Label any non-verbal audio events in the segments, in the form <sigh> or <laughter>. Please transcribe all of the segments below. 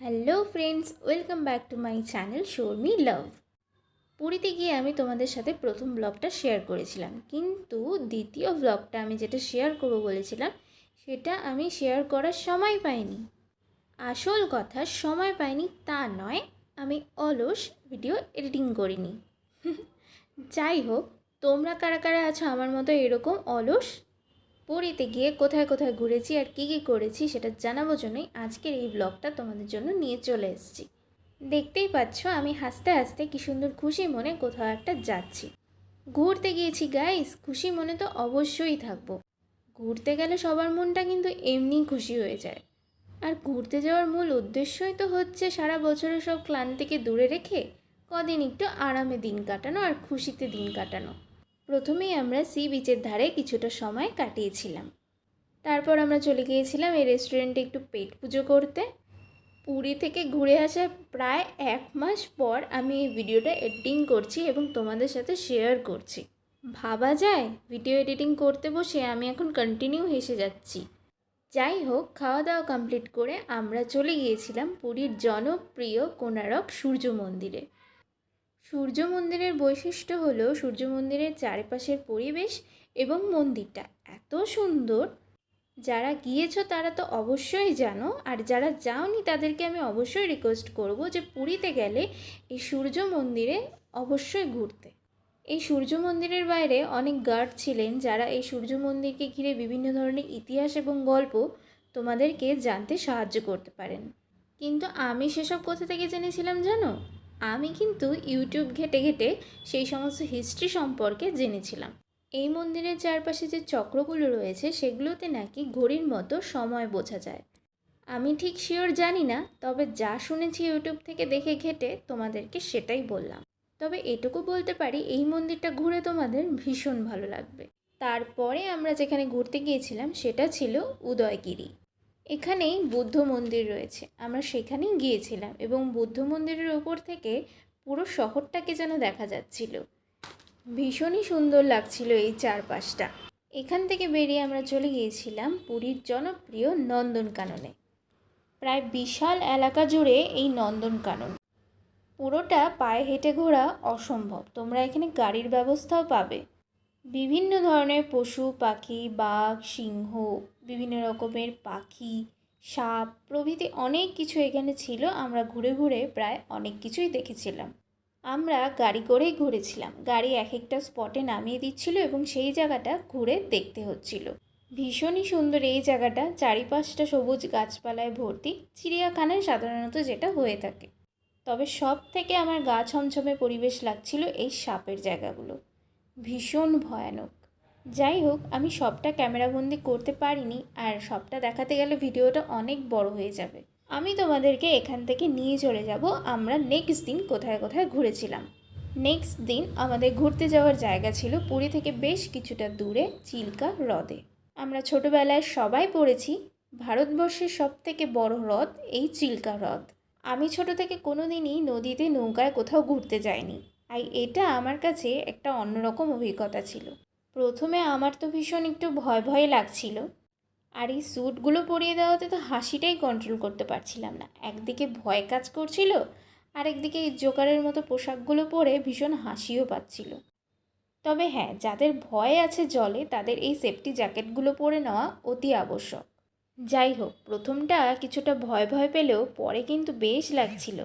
Hello friends welcome back to my channel show me love পুরীতে গিয়ে আমি তোমাদের সাথে প্রথম ব্লগটা শেয়ার করেছিলাম। কিন্তু দ্বিতীয় ব্লগটা আমি যেটা শেয়ার করব বলেছিলাম, সেটা আমি শেয়ার করার সময় পাইনি। আসল কথা, সময় পাইনি তা নয়, আমি অলস ভিডিও এডিটিং করিনি। <laughs> যাই হোক, তোমরা কারা কারা আছো আমার মতো এরকম অলস? পুরীতে গিয়ে কোথায় কোথায় ঘুরেছি আর কী কী করেছি সেটা জানাব জন্যই আজকের এই ব্লগটা তোমাদের জন্য নিয়ে চলে এসেছি। দেখতেই পাচ্ছ আমি হাসতে হাসতে কি সুন্দর খুশি মনে কোথাও একটা যাচ্ছি। ঘুরতে গিয়েছি গাইস খুশি মনে তো অবশ্যই থাকব। ঘুরতে গেলে সবার মনটা কিন্তু এমনিই খুশি হয়ে যায়। আর ঘুরতে যাওয়ার মূল উদ্দেশ্যই তো হচ্ছে সারা বছরের সব ক্লান্তিকে দূরে রেখে কদিন একটু আরামে দিন কাটানো আর খুশিতে দিন কাটানো। প্রথমেই আমরা সি বিচের ধারে কিছুটা সময় কাটিয়েছিলাম। তারপর আমরা চলে গিয়েছিলাম এই রেস্টুরেন্টে একটু পেট পুজো করতে। পুরী থেকে ঘুরে আসার প্রায় এক মাস পর আমি এই ভিডিওটা এডিটিং করছি এবং তোমাদের সাথে শেয়ার করছি। ভাবা যায় ভিডিও এডিটিং করতে বসে আমি এখন কন্টিনিউ হেসে যাচ্ছি। যাই হোক খাওয়া দাওয়া কমপ্লিট করে আমরা চলে গিয়েছিলাম পুরীর জনপ্রিয় কোনারক সূর্য মন্দিরে। সূর্য মন্দিরের বৈশিষ্ট্য হলো সূর্য মন্দিরের চারিপাশের পরিবেশ এবং মন্দিরটা। এত সুন্দর। যারা গিয়েছো তারা তো অবশ্যই জানো। আর যারা যাওনি তাদেরকে আমি অবশ্যই রিকোয়েস্ট করব যে পুরীতে গেলে এই সূর্য মন্দিরে অবশ্যই ঘুরতে। এই সূর্য মন্দিরের বাইরে অনেক গার্ড ছিলেন যারা এই সূর্য মন্দিরকে ঘিরে বিভিন্ন ধরনের ইতিহাস এবং গল্প তোমাদেরকে জানতে সাহায্য করতে পারেন। কিন্তু আমি সেসব কোথা থেকে জেনেছিলাম জানো? আমি কিন্তু ইউটিউব ঘেটে ঘেটে সেই সমস্ত হিস্ট্রি সম্পর্কে জেনেছিলাম। এই মন্দিরের চারপাশে যে চক্রগুলো রয়েছে, সেগুলোতে নাকি ঘড়ির মতো সময় বোঝা যায়। আমি ঠিক শিওর জানি না, তবে যা শুনেছি ইউটিউব থেকে দেখে ঘেটে তোমাদেরকে সেটাই বললাম। তবে এটুকু বলতে পারি, এই মন্দিরটা ঘুরে তোমাদের ভীষণ ভালো লাগবে। তারপরে আমরা যেখানে ঘুরতে গিয়েছিলাম, সেটা ছিল উদয়গিরি। এখানেই বুদ্ধ মন্দির রয়েছে। আমরা সেখানেই গিয়েছিলাম এবং বুদ্ধ মন্দিরের ওপর থেকে পুরো শহরটাকে যেন দেখা যাচ্ছিল। ভীষণই সুন্দর লাগছিল এই চারপাশটা। এখান থেকে বেরিয়ে আমরা চলে গিয়েছিলাম পুরীর জনপ্রিয় নন্দনকাননে প্রায় বিশাল এলাকা জুড়ে এই নন্দনকানন পুরোটা পায়ে হেঁটে ঘোরা অসম্ভব। তোমরা এখানে গাড়ির ব্যবস্থাও পাবে। বিভিন্ন ধরনের পশু, পাখি, বাঘ, সিংহ বিভিন্ন রকমের পাখি, সাপ প্রভৃতি অনেক কিছু এখানে ছিল। আমরা ঘুরে ঘুরে প্রায় অনেক কিছুই দেখেছিলাম। আমরা গাড়ি করেই ঘুরেছিলাম। গাড়ি এক একটা স্পটে নামিয়ে দিচ্ছিল এবং সেই জায়গাটা ঘুরে দেখতে হচ্ছিল। ভীষণই সুন্দর এই জায়গাটা। চারিপাশটা সবুজ গাছপালায় ভর্তি। চিড়িয়াখানায় সাধারণত যেটা হয়ে থাকে। তবে সব থেকে আমার গা ছমছমে পরিবেশ লাগছিল এই সাপের জায়গাগুলো। ভীষণ ভয়ানক। যাই হোক, আমি সবটা ক্যামেরাবন্দি করতে পারিনি আর সবটা দেখাতে গেলে ভিডিওটা অনেক বড় হয়ে যাবে। আমি তোমাদেরকে এখান থেকে নিয়ে চলে যাব, আমরা নেক্সট দিন কোথায় কোথায় ঘুরেছিলাম। নেক্সট দিন আমাদের ঘুরতে যাওয়ার জায়গা ছিল পুরী থেকে বেশ কিছুটা দূরে, চিল্কা হ্রদে। আমরা ছোটোবেলায় সবাই পড়েছি, ভারতবর্ষের সব থেকে বড় হ্রদ এই চিল্কা হ্রদ। আমি ছোট থেকে কোনো দিনই নদীতে নৌকায় কোথাও ঘুরতে যাইনি আর এটা আমার কাছে একটা অন্যরকম অভিজ্ঞতা ছিল। প্রথমে আমার তো ভীষণ একটু ভয় ভয় লাগছিল। আর এই স্যুটগুলো পরিয়ে দেওয়াতে তো হাসিটাই কন্ট্রোল করতে পারছিলাম না। একদিকে ভয় কাজ করছিল, আর একদিকে এই জোকারের মতো পোশাকগুলো পরে ভীষণ হাসিও পাচ্ছিল। তবে হ্যাঁ যাদের ভয় আছে জলে, তাদের এই সেফটি জ্যাকেটগুলো পরে নেওয়া অতি আবশ্যক। যাই হোক, প্রথমটা কিছুটা ভয় ভয় পেলেও পরে কিন্তু বেশ লাগছিল।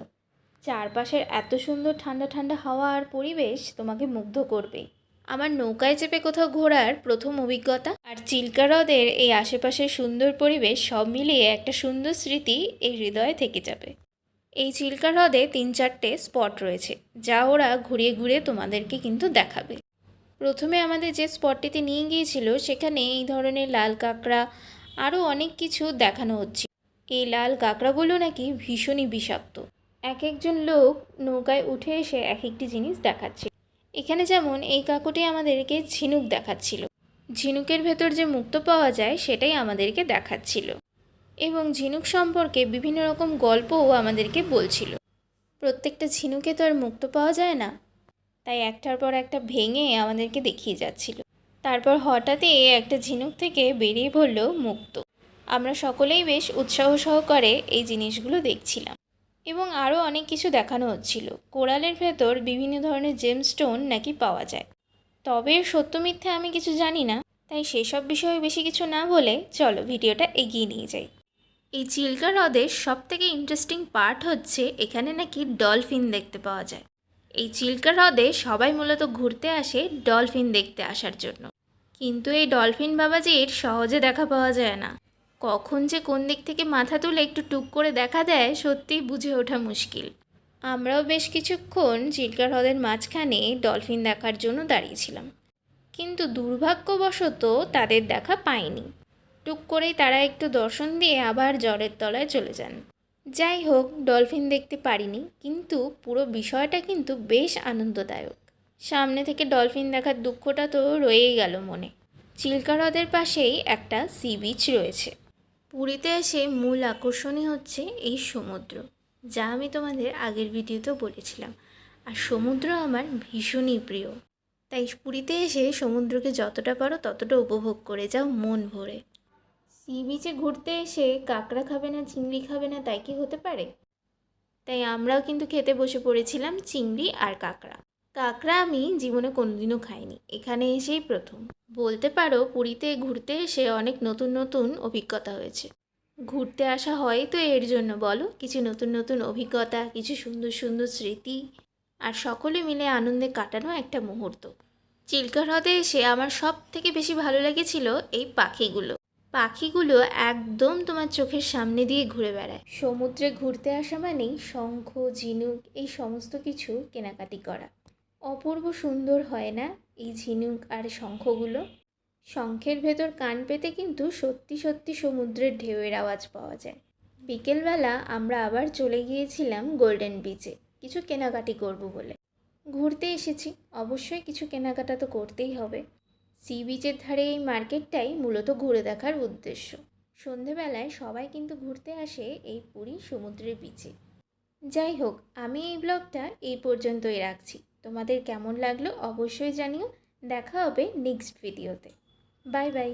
চারপাশের এত সুন্দর ঠান্ডা ঠান্ডা হাওয়া আর পরিবেশ তোমাকে মুগ্ধ করবে আমার নৌকায় চেপে কোথাও ঘোরার প্রথম অভিজ্ঞতা আর চিল্কা হ্রদের এই আশেপাশের সুন্দর পরিবেশ সব মিলিয়ে একটা সুন্দর স্মৃতি এই হৃদয়ে থেকে যাবে। এই চিল্কা হ্রদে তিন চারটে স্পট রয়েছে, যা ওরা ঘুরিয়ে ঘুরিয়ে তোমাদেরকে কিন্তু দেখাবে। প্রথমে আমাদের যে স্পটটিতে নিয়ে গিয়েছিল, সেখানে এই ধরনের লাল কাঁকড়া, আরও অনেক কিছু দেখানো হচ্ছে। এই লাল কাঁকড়াগুলো নাকি ভীষণই বিষাক্ত। এক একজন লোক নৌকায় উঠে এসে এক একটি জিনিস দেখাচ্ছে। এখানে যেমন এই কাকুটি আমাদেরকে ঝিনুক দেখাচ্ছিল। ঝিনুকের ভেতর যে মুক্ত পাওয়া যায়, সেটাই আমাদেরকে দেখাচ্ছিল। এবং ঝিনুক সম্পর্কে বিভিন্ন রকম গল্পও আমাদেরকে বলছিল। প্রত্যেকটা ঝিনুকে তো আর মুক্ত পাওয়া যায় না। তাই একটার পর একটা ভেঙে আমাদেরকে দেখিয়ে যাচ্ছিল। তারপর হঠাৎই একটা ঝিনুক থেকে বেরিয়ে পড়ল মুক্ত। আমরা সকলেই বেশ উৎসাহ সহকারে এই জিনিসগুলো দেখছিলাম। এবং আরও অনেক কিছু দেখানো হচ্ছিল। কোরালের ভেতর বিভিন্ন ধরনের জেমস্টোন নাকি পাওয়া যায়। তবে সত্য মিথ্যে আমি কিছু জানি না, তাই সেসব বিষয়ে বেশি কিছু না বলে চলো ভিডিওটা এগিয়ে নিয়ে যাই। এই চিল্কা হ্রদের সব থেকে ইন্টারেস্টিং পার্ট হচ্ছে এখানে নাকি ডলফিন দেখতে পাওয়া যায়। এই চিল্কা হ্রদে সবাই মূলত ঘুরতে আসে ডলফিন দেখতে আসার জন্য। কিন্তু এই ডলফিন বাবাজির সহজে দেখা পাওয়া যায় না। কখন যে কোন দিক থেকে মাথা তুলে একটু টুক করে দেখা দেয়, সত্যিই বুঝে ওঠা মুশকিল। আমরাও বেশ কিছুক্ষণ চিল্কা হ্রদের মাঝখানে ডলফিন দেখার জন্য দাঁড়িয়েছিলাম। কিন্তু দুর্ভাগ্যবশত তাদের দেখা পাইনি। টুক করেই তারা একটু দর্শন দিয়ে আবার জ্বরের তলায় চলে যান। যাই হোক, ডলফিন দেখতে পারিনি, কিন্তু পুরো বিষয়টা কিন্তু বেশ আনন্দদায়ক। সামনে থেকে ডলফিন দেখার দুঃখটা তো রয়েই গেল মনে। চিল্কা হ্রদের পাশেই একটা সি বিচ রয়েছে। পুরীতে এসে মূল আকর্ষণই হচ্ছে এই সমুদ্র, যা আমি তোমাদের আগের ভিডিওতেও বলেছিলাম। আর সমুদ্র আমার ভীষণই প্রিয়। তাই পুরীতে এসে সমুদ্রকে যতটা পারো ততটা উপভোগ করে যাও মন ভরে। সি বিচে ঘুরতে এসে কাঁকড়া খাবে না, চিংড়ি খাবে না, তাই কি হতে পারে? তাই আমরাও কিন্তু খেতে বসে পড়েছিলাম চিংড়ি আর কাঁকড়া। কাঁকড়া আমি জীবনে কোনোদিনও খাইনি। এখানে এসেই প্রথম। বলতে পারো, পুরীতে ঘুরতে এসে অনেক নতুন নতুন অভিজ্ঞতা হয়েছে। ঘুরতে আসা হয় তো এর জন্য, বলো? কিছু নতুন নতুন অভিজ্ঞতা, কিছু সুন্দর সুন্দর স্মৃতি, আর সকলে মিলে আনন্দে কাটানো একটা মুহূর্ত। চিল্কা হ্রদে এসে আমার সব থেকে বেশি ভালো লেগেছিল এই পাখিগুলো। পাখিগুলো একদম তোমার চোখের সামনে দিয়ে ঘুরে বেড়ায়। সমুদ্রে ঘুরতে আসা মানেই শঙ্খ, ঝিনুক, এই সমস্ত কিছু কেনাকাটি করা। অপূর্ব সুন্দর হয় না এই ঝিনুক আর শঙ্খগুলো? শঙ্খের ভেতর কান পেতে কিন্তু সত্যি সত্যি সমুদ্রের ঢেউয়ের আওয়াজ পাওয়া যায়। বিকেলবেলা আমরা আবার চলে গিয়েছিলাম গোল্ডেন বিচে কিছু কেনাকাটি করব বলে। ঘুরতে এসেছি। অবশ্যই কিছু কেনাকাটা তো করতেই হবে। সি বিচের ধারে এই মার্কেটটাই মূলত ঘুরে দেখার উদ্দেশ্য। সন্ধেবেলায় সবাই কিন্তু ঘুরতে আসে এই পুরী সমুদ্রের বিচে যাই হোক, আমি এই ব্লগটা এই পর্যন্তই রাখছি। তোমাদের কেমন লাগল অবশ্যই জানিও। দেখা হবে নেক্সট ভিডিওতে বাই বাই